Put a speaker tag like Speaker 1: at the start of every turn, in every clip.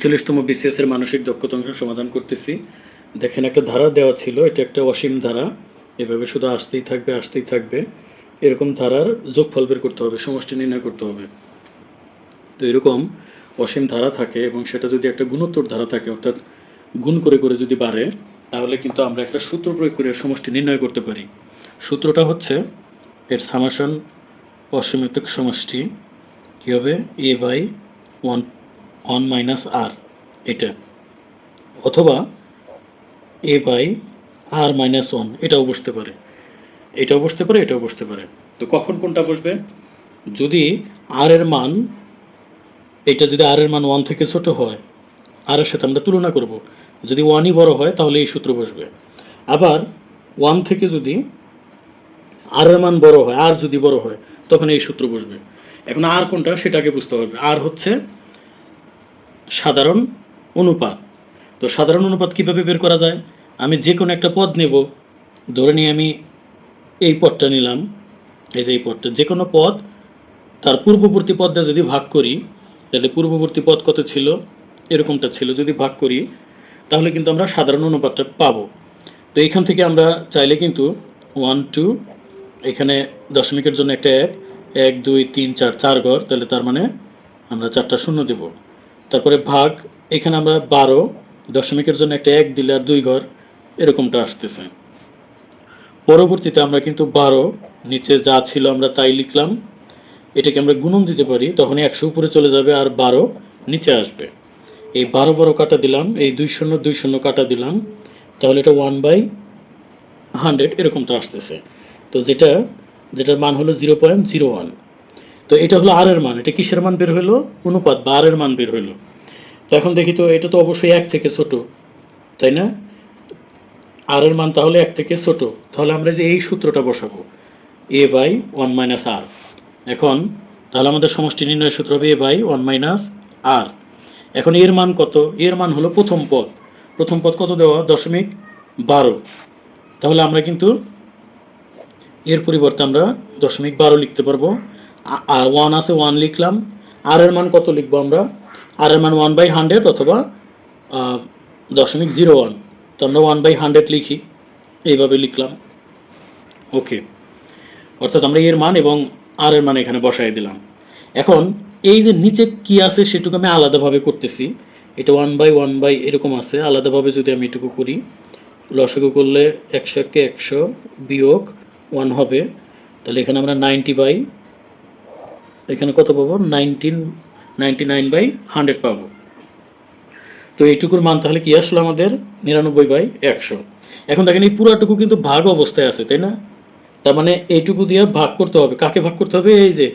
Speaker 1: একচল্লিশতম BCS এর মানসিক দক্ষতা অংশ সমাধান করতেছি। দেখেন, একটা ধারা দেওয়া ছিল, এটা একটা অসীম ধারা। এভাবে শুধু আসতেই থাকবে আসতেই থাকবে। এরকম ধারার যোগফল বের করতে হবে, সমষ্টি নির্ণয় করতে হবে। তো এরকম অসীম ধারা থাকে এবং সেটা যদি একটা গুণোত্তর ধারা থাকে, অর্থাৎ গুণ করে করে যদি বাড়ে, তাহলে কিন্তু আমরা একটা সূত্র প্রয়োগ করে সমষ্টি নির্ণয় করতে পারি। সূত্রটা হচ্ছে এর সামাসন অসীমিত সমষ্টি। কী হবে? A by one one minus R এটা। অথবা A by R minus one এটাও বসতে পারে। এটাও বসতে পারে, এটাও বসতে পারে। তো কখন কোনটা বসবে? যদি আর এর মান, এটা যদি আর এর মান ওয়ান থেকে ছোট হয় আর এর সাথে আমরা তুলনা করব। যদি ওয়ানই বড় হয়, তাহলে এই সূত্র বসবে। আবার ওয়ান থেকে যদি আর এর মান বড় হয় আর যদি বড় হয়, তখন এই সূত্র বসবে। এখন আর কোনটা, সেটাকে বুঝতে হবে। আর হচ্ছে সাধারণ অনুপাত। তো সাধারণ অনুপাত কীভাবে বের করা যায়? আমি যে কোনো একটা পদ নেব। ধরে নিয়ে আমি এই পদটা নিলাম। এই যে এই পদটা। যে কোনো পদ তার পূর্ববর্তী পদটা যদি ভাগ করি, তাহলে পূর্ববর্তী পদ কত ছিল? এরকমটা ছিল। যদি ভাগ করি, তাহলে কিন্তু আমরা সাধারণ অনুপাতটা পাবো। তো এইখান থেকে আমরা চাইলে কিন্তু ওয়ান টু এখানে দশমিকের জন্য একটা এক এক, দুই, তিন, চার চার ঘর, তাহলে তার মানে আমরা চারটা শূন্য দেব। তারপরে ভাগ, এখানে আমরা বারো, দশমিকের জন্য একটা এক দিলে আর দুই ঘর, এরকমটা আসতেছে। পরবর্তীতে আমরা কিন্তু বারো, নিচে যা ছিল আমরা তাই লিখলাম। এটাকে আমরা গুণন দিতে পারি তখন একশো উপরে চলে যাবে আর বারো নিচে আসবে। এই বারো বারো কাটা দিলাম, এই দুই শূন্য দুই শূন্য কাটা দিলাম, তাহলে এটা ওয়ান বাই হান্ড্রেড, এরকমটা আসতেছে। তো যেটা, যেটার মান হলো জিরো পয়েন্ট জিরো ওয়ান। তো এটা হলো আর এর মান, এটা কিসের মান বের হলো? অনুপাত বা আর এর মান বের হলো। তো এখন দেখি তো, এটা তো অবশ্যই এক থেকে ছোট, তাই না? আর এর মান তাহলে এক থেকে ছোট, তাহলে আমরা যে এই সূত্রটা বসাবো A by one minus R এখন, তাহলে আমাদের সমষ্টি নির্ণয় সূত্র হবে A by one minus R এখন এর মান কত? এর মান হলো প্রথম পদ। প্রথম পদ কত দেওয়া? দশমিক বারো। তাহলে আমরা কিন্তু এর পরিবর্তে আমরা দশমিক বারো লিখতে পারব। ওয়ান আছে ওয়ান লিখলাম। আর এর মান কত লিখব আমরা? আর এর মান ওয়ান বাই হান্ড্রেড অথবা দশমিক জিরো ওয়ান তো আমরা ওয়ান বাই হান্ড্রেড লিখি। এইভাবে লিখলাম। ওকে অর্থাৎ আমরা এর মান এবং আর এর মান এখানে বসাই দিলাম। এখন, এই যে নিচে কি আছে সেটুকু আমি আলাদাভাবে করতেছি। এটা ওয়ান বাই ওয়ান বাই এরকম আছে। আলাদাভাবে যদি আমি এটুকু করি, লসগু করলে একশো এককে একশো বিয়োগ ওয়ান হবে। তাহলে এখানে আমরা নাইনটি বাই এখানে কত পাবো? Nineteen ninety nine by hundred পাবো। তো এইটুকুর মান তাহলে কী আসলো আমাদের? নিরানব্বই বাই একশো। এখন দেখেন এই পুরাটুকু কিন্তু ভাগ অবস্থায় আছে, তাই না? তার মানে এইটুকু দিয়ে ভাগ করতে হবে। কাকে ভাগ করতে হবে? এই যে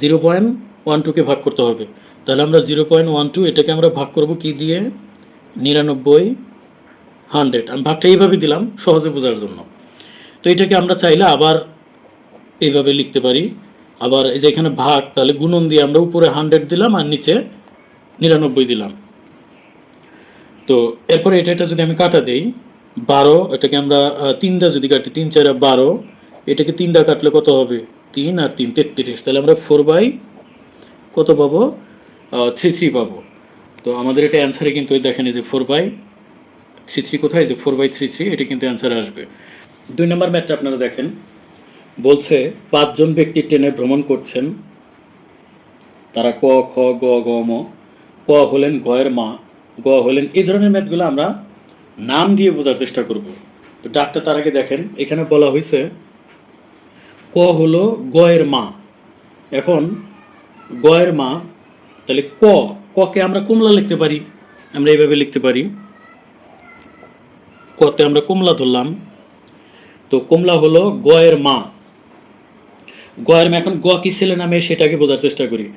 Speaker 1: জিরো পয়েন্ট ওয়ান টুকে ভাগ করতে হবে। তাহলে আমরা জিরো পয়েন্ট ওয়ান টু এটাকে আমরা ভাগ করব কি দিয়ে? নিরানব্বই হান্ড্রেড আমি ভাগটা এইভাবে দিলাম সহজে বোঝার জন্য। তো এটাকে আমরা চাইলে আবার এইভাবে লিখতে পারি। আবার এই যে এখানে ভাগ, তাহলে গুণন দিয়ে আমরা উপরে হান্ড্রেড দিলাম আর নিচে নিরানব্বই দিলাম। তো এরপরে এটা এটা যদি আমি কাটা দিই, বারো, এটাকে আমরা তিনটা যদি কাটি, তিন চার বারো, এটাকে তিনটা কাটলে কত হবে? তিন আর তিন, তেত্রিশ। তাহলে আমরা ফোর বাই কত পাবো? থ্রি থ্রি পাবো। তো আমাদের এটা অ্যান্সারে কিন্তু ওই দেখেন যে ফোর বাই থ্রি থ্রি কোথায়? যে ফোর বাই থ্রি থ্রি এটা কিন্তু অ্যান্সার আসবে। দুই নম্বর ম্যাথটা আপনারা দেখেন। বলছে, পাঁচজন ব্যক্তি ট্রেনে ভ্রমণ করছেন। তারা ক, খ, গ গ, ম, ক হলেন গয়ের মা, গ হলেন এই ধরনের ম্যাথগুলো আমরা নাম দিয়ে বোঝার চেষ্টা করব। তো ডাক্তার তার আগে দেখেন, এখানে বলা হয়েছে ক হলো গয়ের মা। এখন গয়ের মা, তাহলে ক, ককে আমরা কমলা লিখতে পারি? আমরা এইভাবে লিখতে পারি। কতে আমরা কমলা ধরলাম। তো কমলা হলো গয়ের মা। গয়ের মা এখন গ কি ছেলে নামে সেটাকে বোঝার চেষ্টা করি।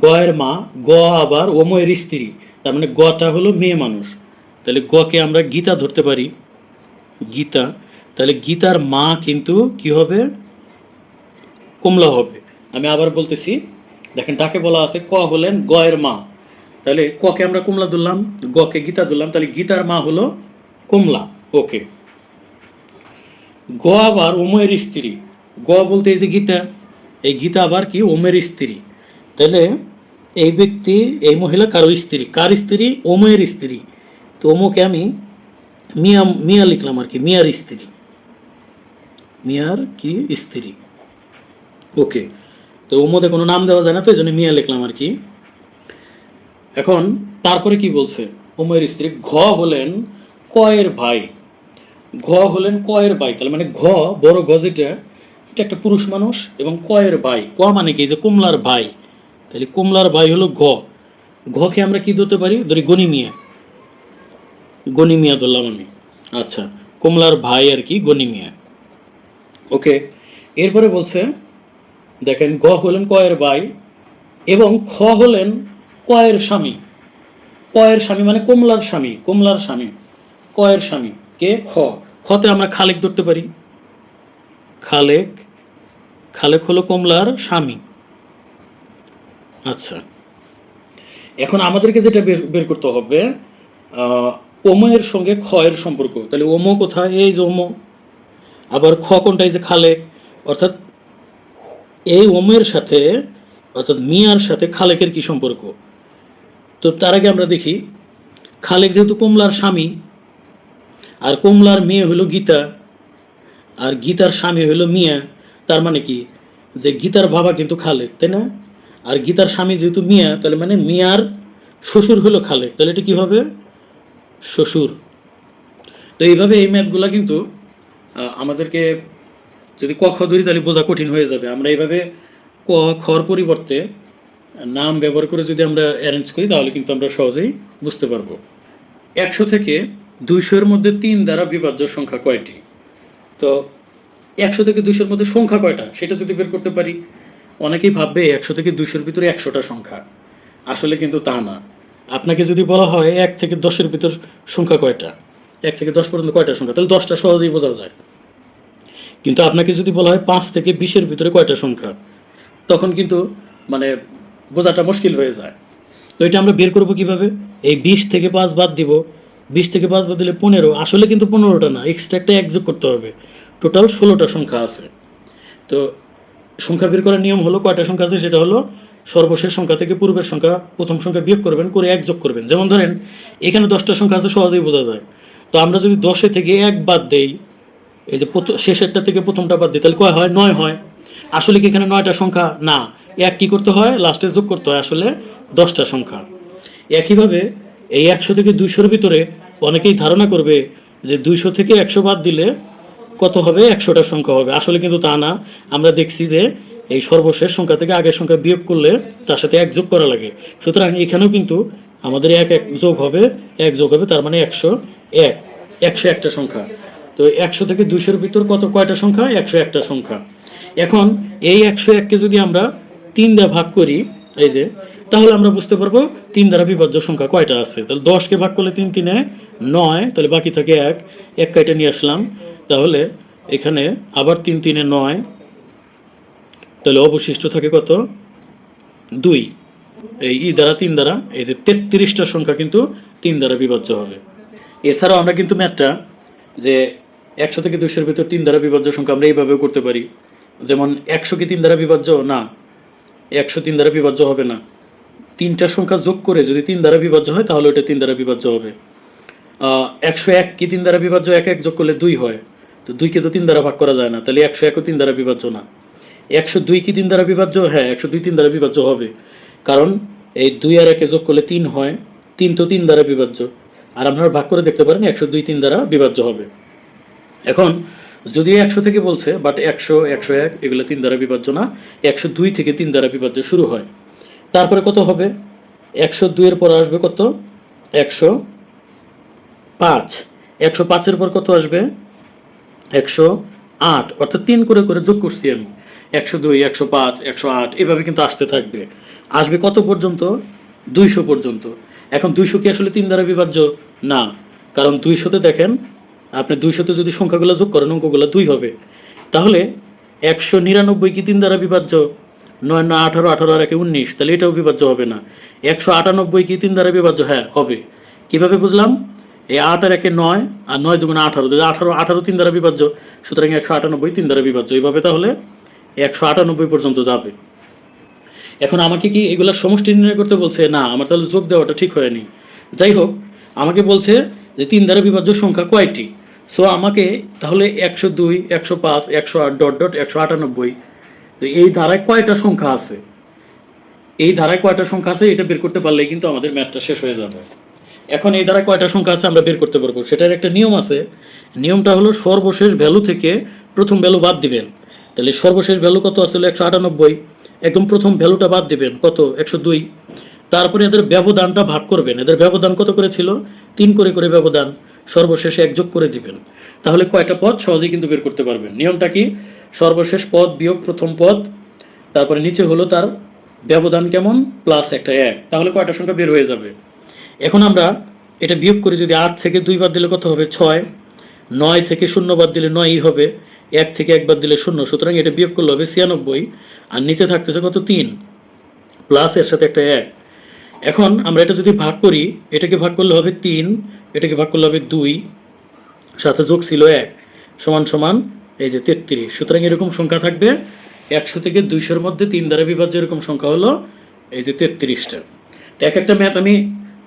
Speaker 1: গয়ের মা গ আবার ওময়ের স্ত্রী। তার মানে গটা হলো মেয়ে মানুষ। তাহলে গকে আমরা গীতা ধরতে পারি। গীতা, তাহলে গীতার মা কিন্তু কি হবে? কমলা হবে। আমি আবার বলতেছি, দেখেন তাকে বলা আছে ক হলেন গয়ের মা। তাহলে ককে আমরা কমলা ধরলাম? গকে গীতা ধরলাম। তাহলে গীতার মা হলো কমলা। ওকে। গ আবার ওমের স্ত্রী। গ বলতে এই যে গীতা, এই গীতা আবার কি? ওমের স্ত্রী। তাহলে এই ব্যক্তি, এই মহিলা কারও স্ত্রী? কার স্ত্রী? ওমের স্ত্রী। তো ওমোকে আমি মিয়া মিয়া লিখলাম আর কি, মিয়ার স্ত্রী। মিয়ার কি? স্ত্রী। ওকে। তো মধ্যে কোনো নাম দেওয়া যায় না, তো এই জন্য মিয়া লিখলাম আর কি। এখন তারপরে কি বলছে? ওমের স্ত্রী, ঘ হলেন কয়ের ভাই। ঘ হলেন কয়ের ভাই তাহলে মানে ঘ, বড় যেটা এটা একটা পুরুষ মানুষ এবং কয়ের ভাই। ক মানে কি? যে কমলার ভাই। তাহলে কমলার ভাই হলো ঘ। ঘকে আমরা কি ধরতে পারি? ধরি গনি মিয়া গনি মিয়া ধরলাম আমি। আচ্ছা কমলার ভাই আর কি গনি মিয়া ওকে, এরপরে বলছে, দেখেন গ হলেন কয়ের ভাই এবং খ হলেন কয়ের স্বামী। কয়ের স্বামী মানে কমলার স্বামী কমলার স্বামী, কয়ের স্বামী। কে? খ। খতে আমরা খালেক ধরতে পারি। খালেক খালেক হলো কমলার স্বামী। আচ্ছা এখন আমাদেরকে যেটা বের বের করতে হবে ওমের সঙ্গে খয়ের সম্পর্ক। তাহলে ওমো কোথায়? এই যে ওমো। আবার খ কোনটা? এই যে খালেক। অর্থাৎ এই ওমের সাথে, অর্থাৎ মিয়ার সাথে খালেকের কি সম্পর্ক? তো তার আগে আমরা দেখি, খালেক যেহেতু কমলার স্বামী, আর কমলার মেয়ে হলো গীতা আর গীতার স্বামী হলো মিয়া, তার মানে কি? যে গীতার বাবা কিন্তু খালেক তাই না? আর গীতার স্বামী যেহেতু মিয়া, তাহলে মানে মিয়ার শ্বশুর হলো খালেক তাহলে এটা কি হবে? শ্বশুর। তো এইভাবে এই ম্যাথগুলো কিন্তু আমাদেরকে যদি ক খ ধরি তাহলে বোঝা কঠিন হয়ে যাবে। আমরা এইভাবে ক খর পরিবর্তে নাম ব্যবহার করে যদি আমরা অ্যারেঞ্জ করি, তাহলে কিন্তু আমরা সহজেই বুঝতে পারব। একশো থেকে দুইশোর মধ্যে তিন দ্বারা বিভাজ্য সংখ্যা কয়টি? তো একশো থেকে দুশোর মধ্যে সংখ্যা কয়টা? সেটা যদি বের করতে পারি। অনেকেই ভাববে একশো থেকে দুশোর ভিতরে একশোটা সংখ্যা। আসলে কিন্তু তা না। আপনাকে যদি বলা হয় এক থেকে দশের ভিতর সংখ্যা কয়টা? এক থেকে দশ পর্যন্ত কয়টা সংখ্যা? তাহলে দশটা সহজেই বোঝা যায়। কিন্তু আপনাকে যদি বলা হয় পাঁচ থেকে বিশের ভিতরে কয়টা সংখ্যা, তখন কিন্তু মানে বোঝাটা মুশকিল হয়ে যায়। তো এটা আমরা বের করব কীভাবে? এই বিশ থেকে পাঁচ বাদ দিব। বিশ থেকে পাঁচ বাদ দিলে পনেরো, আসলে কিন্তু পনেরোটা না এক্সট্রা একটা এক যোগ করতে হবে। টোটাল ষোলোটা সংখ্যা আছে। তো সংখ্যা বের করার নিয়ম হলো কয়টা সংখ্যা আছে? সেটা হলো সর্বশেষ সংখ্যা থেকে পূর্বের সংখ্যা, প্রথম সংখ্যা বিয়োগ করবেন, করে এক যোগ করবেন। যেমন ধরেন, এখানে দশটা সংখ্যা আছে, সহজেই বোঝা যায়। তো আমরা যদি দশে থেকে এক বাদ দেই, এই যে শেষেরটা থেকে প্রথমটা বাদ দিই, তাহলে কয় হয়? নয় হয়। আসলে কি এখানে নয়টা সংখ্যা? না। এক কি করতে হয়? লাস্টে যোগ করতে হয়। আসলে দশটা সংখ্যা। একইভাবে এই একশো থেকে দুইশোর ভিতরে অনেকেই ধারণা করবে যে দুইশো থেকে একশো বাদ দিলে কত হবে? একশোটা সংখ্যা হবে। আসলে কিন্তু তা না। আমরা দেখছি যে এই সর্বশেষ সংখ্যা থেকে আগের সংখ্যা বিয়োগ করলে তার সাথে এক যোগ করা লাগে। সুতরাং এখানেও কিন্তু আমাদের এক এক যোগ হবে। এক যোগ হবে তার মানে একশো এক। একশো একটা সংখ্যা। তো একশো থেকে দুইশোর ভিতর কত, কয়টা সংখ্যা? একশো একটা সংখ্যা। এখন এই একশো এককে যদি আমরা তিন দ্বারা ভাগ করি এই যে, তাহলে আমরা বুঝতে পারব তিন দ্বারা বিভাজ্য সংখ্যা কয়টা আছে? তাহলে দশকে ভাগ করলে তিন তিনে নয়, তাহলে বাকি থাকে এক। এক কাইটা নিয়ে আসলাম। তাহলে এখানে আবার তিন তিনে নয়, তাহলে অবশিষ্ট থাকে কত? দুই। এই ই দ্বারা, তিন দ্বারা, এই যে তেত্রিশটা সংখ্যা কিন্তু তিন দ্বারা বিভাজ্য হবে। এছাড়াও আমরা কিন্তু ম্যাথটা যে একশো থেকে দুশোর ভিতর তিন দ্বারা বিভাজ্য সংখ্যা আমরা এইভাবেও করতে পারি। যেমন একশো কি তিন দ্বারা বিভাজ্য? না। একশো তিন দ্বারা বিভাজ্য হবে না তিনটা সংখ্যা যোগ করে যদি তিন দ্বারা বিভাজ্য হয় তাহলে ওটা তিন দ্বারা বিভাজ্য হবে একশো এক কি তিন দ্বারা বিভাজ্য এক এক যোগ করলে দুই হয় তো দুইকে তো তিন দ্বারা ভাগ করা যায় না তাহলে একশো একও তিন দ্বারা বিভাজ্য না একশো দুই কি তিন দ্বারা বিভাজ্য হ্যাঁ একশো দুই তিন দ্বারা বিভাজ্য হবে কারণ এই দুই আর একে যোগ করলে তিন হয় তিন তো তিন দ্বারা বিভাজ্য আর আপনারা ভাগ করে দেখতে পারেন একশো দুই তিন দ্বারা বিভাজ্য হবে এখন যদিও একশো থেকে বলছে বাট একশো একশো এক, এগুলো তিন দ্বারা বিভাজ্য না, একশো দুই থেকে তিন দ্বারা বিভাজ্য শুরু হয়। তারপরে কত হবে? একশো দুইয়ের পর আসবে কত? একশো পাঁচ। একশো পাঁচের পর কত আসবে? একশো আট। অর্থাৎ তিন করে করে যোগ করছি আমি। একশো দুই, একশো পাঁচ, একশো আট, এভাবে কিন্তু আসতে থাকবে। আসবে কত পর্যন্ত? দুইশো পর্যন্ত। এখন দুইশো কি আসলে তিন দ্বারা বিভাজ্য? না। কারণ দুইশোতে দেখেন আপনি দুইশোতে যদি সংখ্যাগুলো যোগ করেন, অঙ্কগুলো দুই হবে। তাহলে একশো নিরানব্বই কি তিন দ্বারা বিভাজ্য? নয় না আঠারো আঠারো আর একে উনিশ। তাহলে এটাও বিভাজ্য হবে না। একশো আটানব্বই কি তিন দ্বারা বিভাজ্য? হ্যাঁ হবে। কীভাবে বুঝলাম? এই আট আর একে নয় আর নয় দুগুণে আঠারো। তাহলে আঠারো আঠারো তিন দ্বারা বিভাজ্য, সুতরাং একশো আটানব্বই তিন দ্বারা বিভাজ্য। এইভাবে তাহলে একশো আটানব্বই পর্যন্ত যাবে। এখন আমাকে কি এগুলোর সমষ্টি নির্ণয় করতে বলছে? না, আমার তাহলে যোগ দেওয়াটা ঠিক হয়নি। যাই হোক, আমাকে বলছে যে তিন দ্বারা বিভাজ্য সংখ্যা কয়টি? সো আমাকে তাহলে একশো দুই, একশো পাঁচ, একশো আট ডট ডট একশো আটানব্বই। তো এই ধারায় কয়টা সংখ্যা আছে? এই ধারায় কয়টা সংখ্যা আছে এটা বের করতে পারলেই কিন্তু আমাদের ম্যাথটা শেষ হয়ে যাবে। এখন এই ধারায় কয়টা সংখ্যা আছে আমরা বের করতে পারব। সেটার একটা নিয়ম আছে। নিয়মটা হলো সর্বশেষ ভ্যালু থেকে প্রথম ভ্যালু বাদ দিবেন। তাহলে সর্বশেষ ভ্যালু কত আসলে একশো আটানব্বই। একদম প্রথম ভ্যালুটা বাদ দিবেন। কত? একশো দুই। তারপরে এদের ব্যবধানটা ভাগ করবেন। এদের ব্যবধান কত করে ছিল তিন করে করে ব্যবধান। সর্বশেষে এক যোগ করে দিবেন। তাহলে কয়টা পদ? সহজেই কিন্তু বের করতে পারবেন। নিয়মটা কি? সর্বশেষ পদ, বিয়োগ প্রথম পদ, তারপরে নিচে হলো তার ব্যবধান কেমন? প্লাস একটা এক। তাহলে কয়টা সংখ্যা বের হয়ে যাবে? এখন আমরা এটা বিয়োগ করি যদি আট থেকে দুই বাদ দিলে কত হবে? ছয়। নয় থেকে শূন্য বাদ দিলে নয়ই হবে। এক থেকে এক বাদ দিলে শূন্য। সুতরাং এটা বিয়োগ করলে হবে ছিয়ানব্বই। আর নিচে থাকতেছে কত? তিন। প্লাস এর সাথে একটা এক। এখন আমরা এটা যদি ভাগ করি, এটাকে ভাগ করলে হবে তিন। এটাকে ভাগ করলে হবে দুই, সাথে যোগ ছিল এক, সমান সমান এই যে তেত্রিশ। সুতরাং এরকম সংখ্যা থাকবে একশো থেকে দুইশোর মধ্যে তিন দ্বারা বিভাজ্য এরকম সংখ্যা হলো এই যে তেত্রিশটা। তো এক একটা ম্যাথ আমি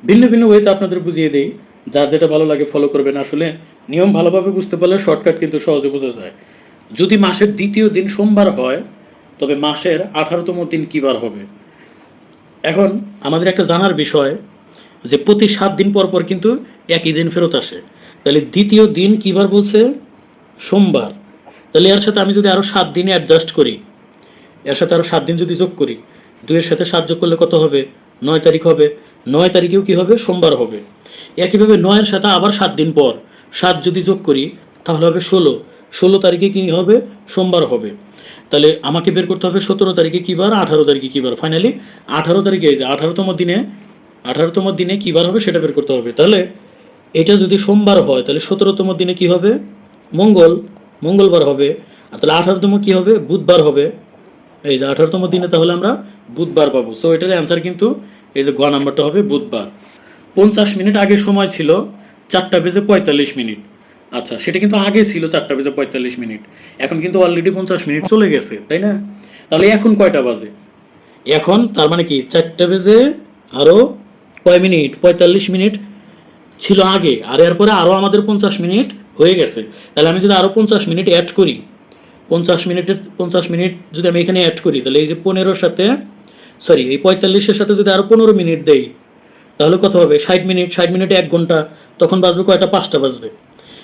Speaker 1: ভিন্ন ভিন্ন ওয়েতে আপনাদের বুঝিয়ে দিই। যার যেটা ভালো লাগে ফলো করবেন। আসলে নিয়ম ভালোভাবে বুঝতে পারলে শর্টকাট কিন্তু সহজে বোঝা যায়। যদি মাসের দ্বিতীয় দিন সোমবার হয়, তবে মাসের আঠারোতম দিন কী বার হবে? এখন আমাদের একটা জানার বিষয় যে প্রতি সাত দিন পর পর কিন্তু একই দিন ফেরত আসে। তাহলে দ্বিতীয় দিন কিবার বলছে? সোমবার। তাহলে এর সাথে আমি যদি আরও সাত দিনে অ্যাডজাস্ট করি, এর সাথে আরও সাত দিন যদি যোগ করি, দুইয়ের সাথে সাত যোগ করলে কত হবে? নয় তারিখ হবে। নয় তারিখেও কি হবে? সোমবার হবে। একইভাবে নয়ের সাথে আবার সাত দিন পর সাত যদি যোগ করি, তাহলে হবে ষোলো। ষোলো তারিখে কী হবে? সোমবার হবে। তাহলে আমাকে বের করতে হবে সতেরো তারিখে কী বার আঠারো তারিখে কী বার ফাইনালি আঠারো তারিখে এই যে আঠারোতম দিনে আঠারোতম দিনে কী বার হবে সেটা বের করতে হবে। তাহলে এটা যদি সোমবার হয়, তাহলে সতেরোতম দিনে কি হবে? মঙ্গল, মঙ্গলবার হবে। আর তাহলে আঠারোতম কী হবে? বুধবার হবে। এই যে আঠারোতম দিনে তাহলে আমরা বুধবার পাবো। সো এটার অ্যান্সার কিন্তু এই যে গ নাম্বারটা হবে বুধবার। পঞ্চাশ মিনিট আগে সময় ছিল চারটা বেজে পঁয়তাল্লিশ মিনিট। আচ্ছা সেটা কিন্তু আগে ছিল চারটা বেজে পঁয়তাল্লিশ মিনিট। এখন কিন্তু অলরেডি পঞ্চাশ মিনিট চলে গেছে, তাই না? তাহলে এখন কয়টা বাজে? এখন তার মানে কি? চারটা বেজে আরও কয় মিনিট? পঁয়তাল্লিশ মিনিট ছিল আগে। আর এরপরে আরও আমাদের পঞ্চাশ মিনিট হয়ে গেছে। তাহলে আমি যদি আরও পঞ্চাশ মিনিট অ্যাড করি, পঞ্চাশ মিনিটের, পঞ্চাশ মিনিট যদি আমি এখানে অ্যাড করি, তাহলে এই যে পনেরোর সাথে সরি এই পঁয়তাল্লিশের সাথে যদি আরও পনেরো মিনিট দেই, তাহলে কত হবে? ষাট মিনিট। ষাট মিনিটে এক ঘণ্টা। তখন বাজবে কয়টা? পাঁচটা বাজবে।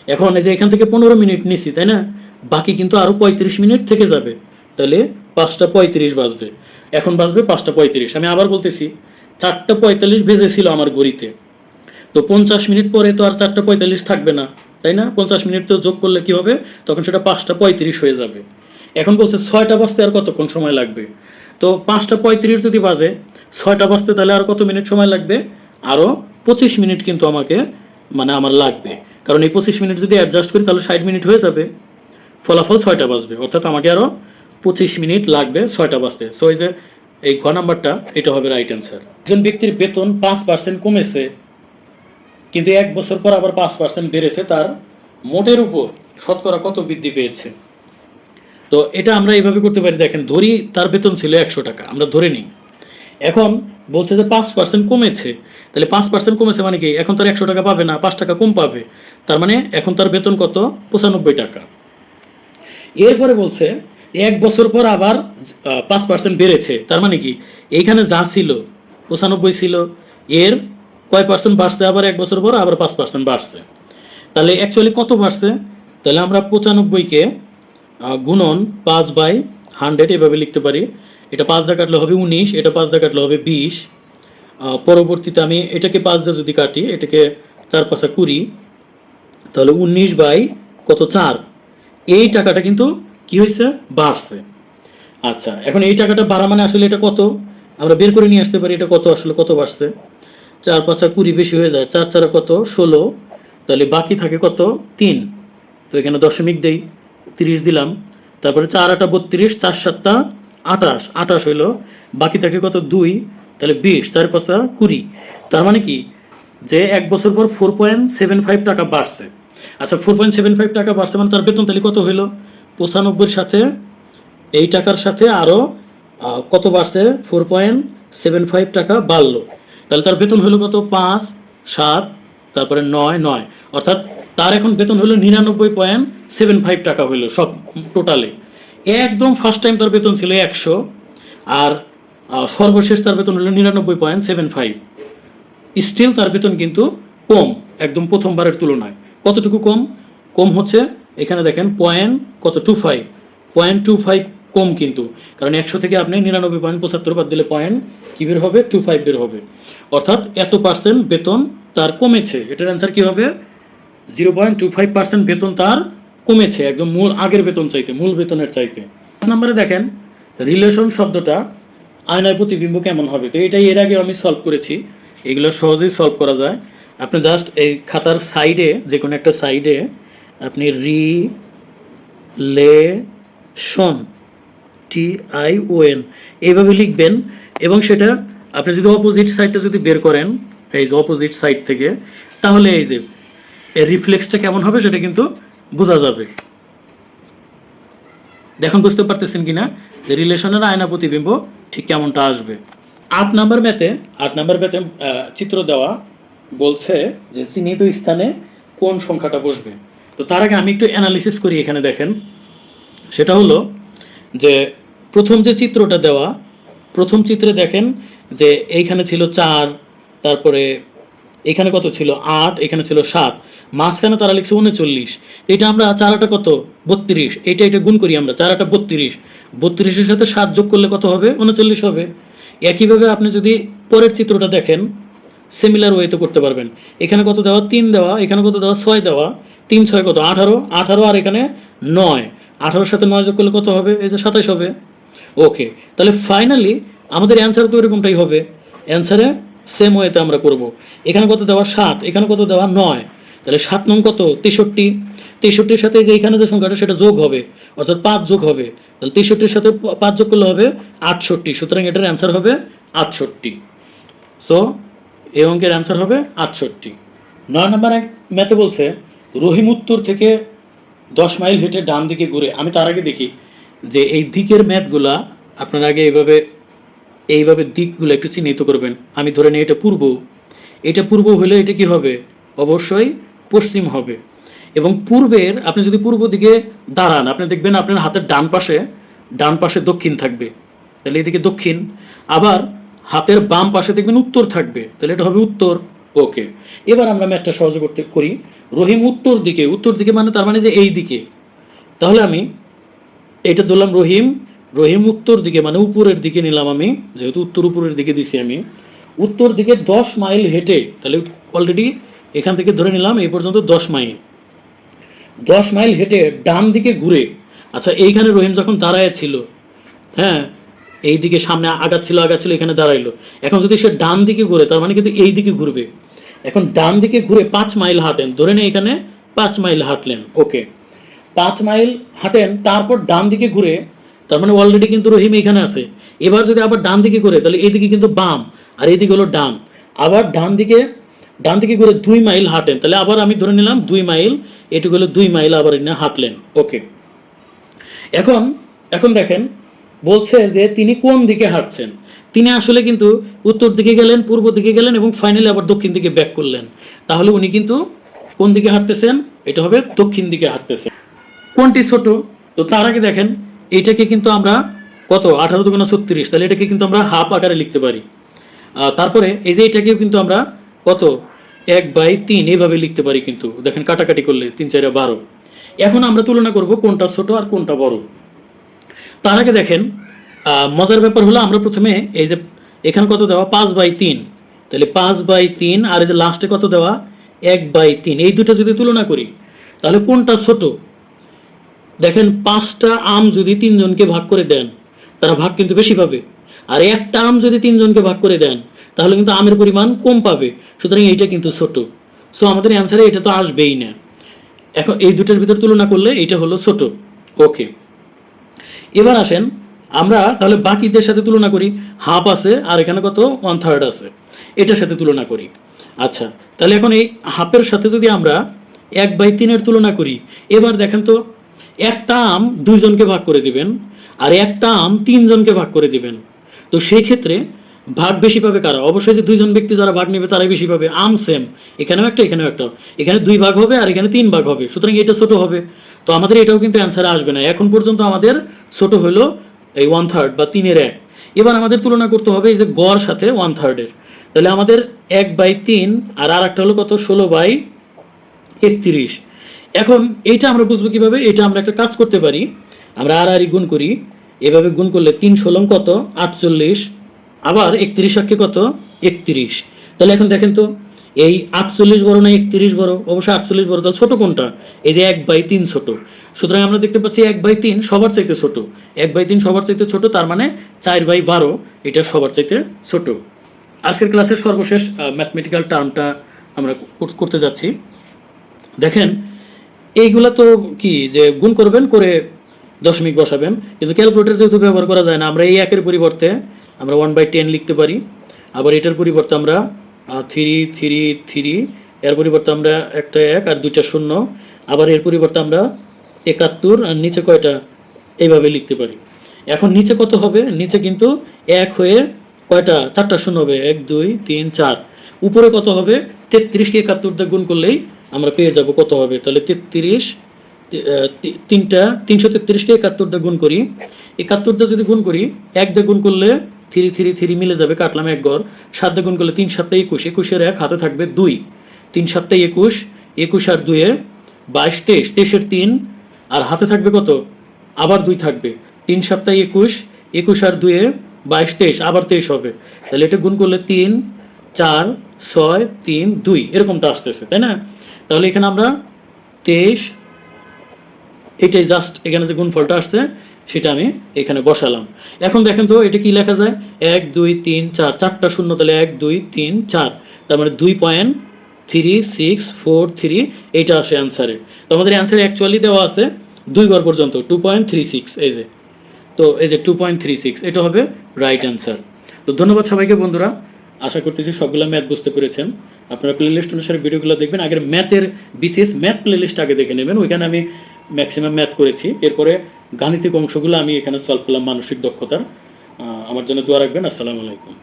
Speaker 1: এখন এই যে এখান থেকে পনেরো মিনিট নিছি, তাই না? বাকি কিন্তু আরও পঁয়ত্রিশ মিনিট থেকে যাবে। তাহলে পাঁচটা পঁয়ত্রিশ বাজবে। এখন বাজবে পাঁচটা পঁয়ত্রিশ। আমি আবার বলতেছি চারটা পঁয়তাল্লিশ বেজেছিল আমার ঘড়িতে তো পঞ্চাশ মিনিট পরে তো আর চারটে পঁয়তাল্লিশ থাকবে না, তাই না? পঞ্চাশ মিনিট তো যোগ করলে কি হবে? তখন সেটা পাঁচটা পঁয়ত্রিশ হয়ে যাবে। এখন বলছে ছয়টা বাজতে আর কতক্ষণ সময় লাগবে? তো পাঁচটা পঁয়ত্রিশ যদি বাজে, ছয়টা বাজতে তাহলে আর কত মিনিট সময় লাগবে? আরও পঁচিশ মিনিট কিন্তু আমাকে মানে আমার লাগবে। কারণ এই পঁচিশ মিনিট যদি অ্যাডজাস্ট করি তাহলে ষাট মিনিট হয়ে যাবে। ফলাফল ছয়টা বাজবে, অর্থাৎ আমাকে আরও পঁচিশ মিনিট লাগবে ছয়টা বাজতে। সো এই যে এই ঘ নাম্বারটা, এটা হবে রাইট অ্যান্সার একজন ব্যক্তির বেতন পাঁচ পার্সেন্ট কমেছে, কিন্তু এক বছর পর আবার পাঁচ পার্সেন্ট বেড়েছে, তার মোটের উপর শতকরা কত বৃদ্ধি পেয়েছে? তো এটা আমরা এইভাবে করতে পারি, দেখেন, ধরি তার বেতন ছিল একশো টাকা, আমরা ধরে নিই। এখন বলছে যে পাঁচ পার্সেন্ট কমেছে, তাহলে পাঁচ পার্সেন্ট কমেছে মানে কি? এখন তার একশো টাকা পাবে না, পাঁচ টাকা কম পাবে, তার মানে এখন তার বেতন কত? পঁচানব্বই টাকা। এরপরে বলছে এক বছর পর আবার পাঁচ পার্সেন্ট বেড়েছে। তার মানে কি? এইখানে যা ছিল, পঁচানব্বই ছিল, এর কয় পার্সেন্ট বাড়ছে, আবার এক বছর পর আবার পাঁচ পার্সেন্ট বাড়ছে। তাহলে অ্যাকচুয়ালি কত বাড়ছে? তাহলে আমরা পঁচানব্বইকে গুণন পাঁচ বাই হান্ড্রেড এভাবে লিখতে পারি। এটা পাঁচ দা কাটলে হবে উনিশ, এটা পাঁচ দা কাটলে হবে বিশ। পরবর্তীতে আমি এটাকে পাঁচ দা যদি কাটি, এটাকে চার পাঁচা কুড়ি, তাহলে উনিশ বাই কত চার? এই টাকাটা কিন্তু কি হয়েছে? বাড়ছে। আচ্ছা এখন এই টাকাটা বাড়া মানে আসলে এটা কত? আমরা বের করে নিয়ে আসতে পারি, এটা কত আসলে, কত বাড়ছে? চার পাঁচা কুড়ি বেশি হয়ে যায়, চার চারা কত? ষোলো। তাহলে বাকি থাকে কত? তিন। তো এখানে দশমিক দেই, তিরিশ দিলাম। তারপরে চার আটা বত্রিশ, চার সাতটা আটাশ। আটাশ হইল, বাকি থাকে কত? দুই। তাহলে বিশ, চার পাঁচটা কুড়ি। তার মানে কি? যে এক বছর পর ফোর পয়েন্ট সেভেন ফাইভ টাকা বাড়ছে। আচ্ছা ফোর পয়েন্ট সেভেন ফাইভ টাকা বাড়ছে মানে তার বেতন তাহলে কত হইল? পঁচানব্বইয়ের সাথে, এই টাকার সাথে আরও কত বাড়ছে? ফোর পয়েন্ট সেভেন ফাইভ টাকা বাড়লো। তাহলে তার বেতন হলো কত? পাঁচ, সাত, তারপরে নয় নয়। অর্থাৎ তার এখন বেতন হলো নিরানব্বই পয়েন্ট সেভেন ফাইভ টাকা হলো সব, টোটালে। একদম ফার্স্ট টাইম তার বেতন ছিল একশো, আর সর্বশেষ তার বেতন হলো নিরানব্বই পয়েন্ট সেভেন ফাইভ। স্টিল তার বেতন কিন্তু কম, একদম প্রথমবারের তুলনায়। কতটুকু কম? কম হচ্ছে এখানে দেখেন পয়েন্ট কত? Two five point two five কম কিন্তু। কারণ একশো থেকে আপনি নিরানব্বই পয়েন্ট পঁচাত্তর বাদ দিলে পয়েন্ট কী বের হবে? টু ফাইভ বের হবে। অর্থাৎ এত পার্সেন্ট বেতন তার কমেছে। এটার অ্যান্সার কী হবে? Zero point two five percent বেতন তার কমেছে। একদম মূল আগের বেতন চাইতে, মূল বেতনের চাইতে। নম্বরে দেখেন রিলেশন শব্দটা আয়নায় প্রতিবিম্ব কেমন হবে? তো এটাই এর আগে আমি সলভ করেছি। এগুলো সহজেই সলভ করা যায়। আপনি জাস্ট এই খাতার সাইডে যে কোনো একটা সাইডে আপনি রি লে শন টি আই ও এন, এইভাবে লিখবেন এবং সেটা আপনি যদি অপোজিট সাইডটা যদি বের করেন, এই যে অপোজিট সাইড থেকে, তাহলে এই যে এর রিফ্লেক্সটা কেমন হবে সেটা কিন্তু বোঝা যাবে। দেখুন, বুঝতে পারতেছেন কিনা? যে রিলেশনের আয়না প্রতিবিম্ব ঠিক কেমনটা আসবে। আট নাম্বার ম্যাথে, আট নাম্বার ম্যাথে চিত্র দেওয়া বলছে যে চিহ্নিত স্থানে কোন সংখ্যাটা বসবে? তো তার আগে আমি একটু অ্যানালিসিস করি এখানে দেখেন। সেটা হলো যে প্রথম যে চিত্রটা দেওয়া, প্রথম চিত্রে দেখেন যে এইখানে ছিল চার, তারপরে এখানে কত ছিল? আট, এখানে ছিল সাত। মাঝখানে তারা লিখছে উনচল্লিশ। এটা আমরা চারাটা কত? বত্রিশ। এটা এটা গুণ করি আমরা চারাটা বত্রিশ। বত্রিশের সাথে সাত যোগ করলে কত হবে? উনচল্লিশ হবে। একইভাবে আপনি যদি পরের চিত্রটা দেখেন সিমিলার ওয়েতে করতে পারবেন। এখানে কত দেওয়া? তিন দেওয়া। এখানে কত দেওয়া? ছয় দেওয়া। তিন, ছয় কত? আঠারো? আঠারো আর এখানে নয়। আঠারোর সাথে নয় যোগ করলে কত হবে? এই যে সাতাশ হবে। ওকে, তাহলে ফাইনালি আমাদের অ্যান্সার তো এরকমটাই হবে। অ্যান্সারে সেম ওয়েতে আমরা করব। এখানে কত দেওয়া? সাত। এখানে কত দেওয়া? নয়। তাহলে সাত নং কত? তেষট্টি। তেষট্টির সাথে যে এখানে যে সংখ্যাটা, সেটা যোগ হবে। অর্থাৎ পাঁচ যোগ হবে। তাহলে তেষট্টির সাথে পাঁচ যোগ করলে হবে আটষট্টি। সুতরাং এটার অ্যান্সার হবে আটষট্টি। সো এই অঙ্কের অ্যান্সার হবে আটষট্টি। নয় নম্বর এক ম্যাথে বলছে রহিম উত্তর থেকে দশ মাইল হেঁটে ডান দিকে ঘুরে, আমি তার আগে দেখি যে এই দিকের ম্যাথগুলা আপনার আগে এইভাবে এইভাবে দিকগুলো একটু চিহ্নিত করবেন। আমি ধরে নিই এটা পূর্ব। এটা পূর্ব হলে এটা কি হবে? অবশ্যই পশ্চিম হবে। এবং পূর্বের, আপনি যদি পূর্ব দিকে দাঁড়ান, আপনি দেখবেন আপনার হাতের ডান পাশে ডান পাশে দক্ষিণ থাকবে। তাহলে এদিকে দক্ষিণ। আবার হাতের বাম পাশে দেখবেন উত্তর থাকবে। তাহলে এটা হবে উত্তর। ওকে, এবার আমরা ম্যাথটা সহজে করতে করি। রহিম উত্তর দিকে উত্তর দিকে মানে তার মানে যে এই দিকে। তাহলে আমি এটা ধরলাম রহিম রহিম উত্তর দিকে মানে উপরের দিকে নিলাম আমি, যেহেতু উত্তর উপরের দিকে দিছি আমি। উত্তর দিকে দশ মাইল হেঁটে, তাহলে অলরেডি এখান থেকে ধরে নিলাম, এই পর্যন্ত দশ মাইল। দশ মাইল হেঁটে ডান দিকে ঘুরে আচ্ছা এইখানে রহিম যখন দাঁড়ায় ছিল হ্যাঁ এই দিকে সামনে আগাচ্ছিল আগাচ্ছিল, এখানে দাঁড়াইলো। এখন যদি সে ডান দিকে ঘুরে, তার মানে কিন্তু এই দিকে ঘুরবে। এখন ডান দিকে ঘুরে পাঁচ মাইল হাঁটেন। ধরে নিই এখানে পাঁচ মাইল হাঁটলেন। ওকে। পাঁচ মাইল হাঁটেন, তারপর ডান দিকে ঘুরে, তার মানে অলরেডি কিন্তু রহিম এখানে আছে। এবার যদি আবার ডান দিকে ঘুরে, তাহলে এইদিকে কিন্তু বাম, আর এইদিকে হলো ডান। আবার ডান দিকে ডান দিকে ঘুরে দুই মাইল হাঁটেন। তাহলে আবার আমি ধরে নিলাম দুই মাইল, এটুকু হলো দুই মাইল আবার এনে হাঁটলেন। ওকে। এখন এখন দেখেন বলছে যে তিনি কোন দিকে হাঁটছেন? তিনি আসলে কিন্তু উত্তর দিকে গেলেন, পূর্ব দিকে গেলেন এবং ফাইনালি আবার দক্ষিণ দিকে ব্যাক করলেন। তাহলে উনি কিন্তু কোন দিকে হাঁটতেছেন? এটা হবে দক্ষিণ দিকে হাঁটতেছেন। কোনটি ছোট? তো তার আগে দেখেন, এটাকে কিন্তু আমরা কত? আঠারো দুগুণ ছত্রিশ। তাহলে এটাকে কিন্তু আমরা হাফ আকারে লিখতে পারি। তারপরে এই যে এটাকেও কিন্তু আমরা কত? এক বাই তিন এইভাবে লিখতে পারি কিন্তু। দেখেন কাটাকাটি করলে তিন চারে বারো। এখন আমরা তুলনা করব কোনটা ছোট আর কোনটা বড়। তার আগে দেখেন মজার ব্যাপার হলো আমরা প্রথমে এই যে এখানে কত দেওয়া? পাঁচ বাই তিন। তাহলে পাঁচ বাই তিন আর এই যে লাস্টে কত দেওয়া? এক বাই তিন। এই দুটো যদি তুলনা করি, তাহলে কোনটা ছোট? দেখেন, পাঁচটা আম যদি তিনজনকে ভাগ করে দেন, তারা ভাগ কিন্তু বেশি পাবে। আর একটা আম যদি তিনজনকে ভাগ করে দেন, তাহলে কিন্তু আমের পরিমাণ কম পাবে। সুতরাং এইটা কিন্তু ছোট। সো আমাদের অ্যান্সারে এটা তো আসবেই না। এখন এই দুটোর ভিতর তুলনা করলে এটা হলো ছোট। ওকে এবার আসেন, আমরা তাহলে বাকিদের সাথে তুলনা করি। হাফ আছে, আর এখানে কত? ওয়ান থার্ড আছে। এটার সাথে তুলনা করি। আচ্ছা তাহলে এখন এই হাফের সাথে যদি আমরা এক বাই তিনের তুলনা করি, এবার দেখেন তো, একটা আম দুইজনকে ভাগ করে দিবেন, আর একটা আম তিনজনকে ভাগ করে দিবেন। তো সেই ক্ষেত্রে ভাগ বেশি পাবে কারা? অবশ্যই যে দুইজন ব্যক্তি যারা ভাগ নেবে তারাই বেশি পাবে। আম সেম এখানেও একটা এখানেও একটা। এখানে দুই ভাগ হবে আর এখানে তিন ভাগ হবে। সুতরাং এটা ছোট হবে। তো আমাদের এটাও কিন্তু অ্যান্সারে আসবে না। এখন পর্যন্ত আমাদের ছোট হলো এই ওয়ান থার্ড বা তিনের এক। এবার আমাদের তুলনা করতে হবে এই যে গড় সাথে ওয়ান থার্ডের তাহলে আমাদের এক বাই তিন আর আর একটা হলো কত? ষোলো বাই একত্রিশ। এখন এইটা আমরা বুঝব কীভাবে? এটা আমরা একটা কাজ করতে পারি। আমরা আর আর গুণ করি। এভাবে গুণ করলে তিন ষোলং কত? আটচল্লিশ। আবার একত্রিশ আটকে কত? একত্রিশ। তাহলে এখন দেখেন তো, এই আটচল্লিশ বড় না একত্রিশ বড়? অবশ্যই আটচল্লিশ বড়, তাহলে ছোট কোনটা? এই যে এক বাই তিন ছোট। সুতরাং আমরা দেখতে পাচ্ছি এক বাই তিন সবার চাইতে ছোট। এক বাই তিন সবার চাইতে ছোট, তার মানে চার বাই বারো, এটা সবার চাইতে ছোট। আজকের ক্লাসের সর্বশেষ ম্যাথমেটিক্যাল টার্মটা আমরা করতে যাচ্ছি। দেখেন, এইগুলা তো কি যে গুণ করবেন, করে দশমিক বসাবেন, কিন্তু ক্যালকুলেটর যেহেতু ব্যবহার করা যায় না, আমরা এই একের পরিবর্তে আমরা ওয়ান বাই টেন লিখতে পারি। আবার এটার পরিবর্তে আমরা থ্রি থ্রি থ্রি এর পরিবর্তে আমরা একটা এক আর দুইটা শূন্য। আবার এর পরিবর্তে আমরা একাত্তর আর নিচে কয়টা এইভাবে লিখতে পারি। এখন নিচে কত হবে? নিচে কিন্তু এক হয়ে কয়টা? চারটা শূন্য হবে। এক, দুই, তিন, চার। উপরে কত হবে? তেত্রিশকে একাত্তর দিয়ে গুণ করলেই আমরা পেয়ে যাব কত হবে? তাহলে তেত্রিশ তিনটা, তিনশো তেত্রিশকে একাত্তর দিয়ে গুণ করি। একাত্তর দিয়ে যদি গুণ করি, এক দিয়ে গুণ করলে থ্রি থ্রি থ্রি মিলে যাবে, কাটলাম এক গড়। সাত গুণ করলে তিন সপ্তাহে একুশ, একুশের এক হাতে থাকবে দুই। তিন সপ্তাহে একুশ একুশ আর দুয়ে বাইশ, তেইশ। তেইশের তিন, আর হাতে থাকবে কত? আবার দুই থাকবে। তিন সপ্তাহে একুশ একুশ আর দুয়ে বাইশ, তেইশ, আবার তেইশ হবে। তাহলে এটা গুণ করলে তিন, চার, ছয়, তিন, দুই। এরকমটা আসতেছে, তাই না? তাহলে এখানে আমরা তেইশ, এটাই জাস্ট এখানে যে গুণফলটা আসছে সেটা আমি এখানে বসালাম। এখন দেখেন তো, এটা কি লেখা যায়? এক, দুই, তিন, চার, চারটা শূন্য, তাহলে এক, দুই, তিন, চার। তার মানে দুই point three six four three এইটা আসে অ্যান্সারে তো আমাদের অ্যান্সারে অ্যাকচুয়ালি দেওয়া আছে দুই ঘর পর্যন্ত টু পয়েন্ট থ্রি সিক্স এই যে। তো এই যে টু পয়েন্ট থ্রি সিক্স এটা হবে রাইট অ্যান্সার তো ধন্যবাদ সবাইকে বন্ধুরা। আশা করতেছি সবগুলো ম্যাথ বুঝতে পেরেছেন। আপনারা প্লেলিস্ট অনুসারে ভিডিওগুলো দেখবেন। আগের ম্যাথের বিশেষ ম্যাথ প্লেলিস্ট আগে দেখে নেবেন। ওইখানে আমি ম্যাক্সিমাম ম্যাথ করেছি। এরপরে গাণিতিক অংশগুলো আমি এখানে সলভ করলাম মানসিক দক্ষতার। আমার জন্য দোয়া রাখবেন। আসসালামু আলাইকুম।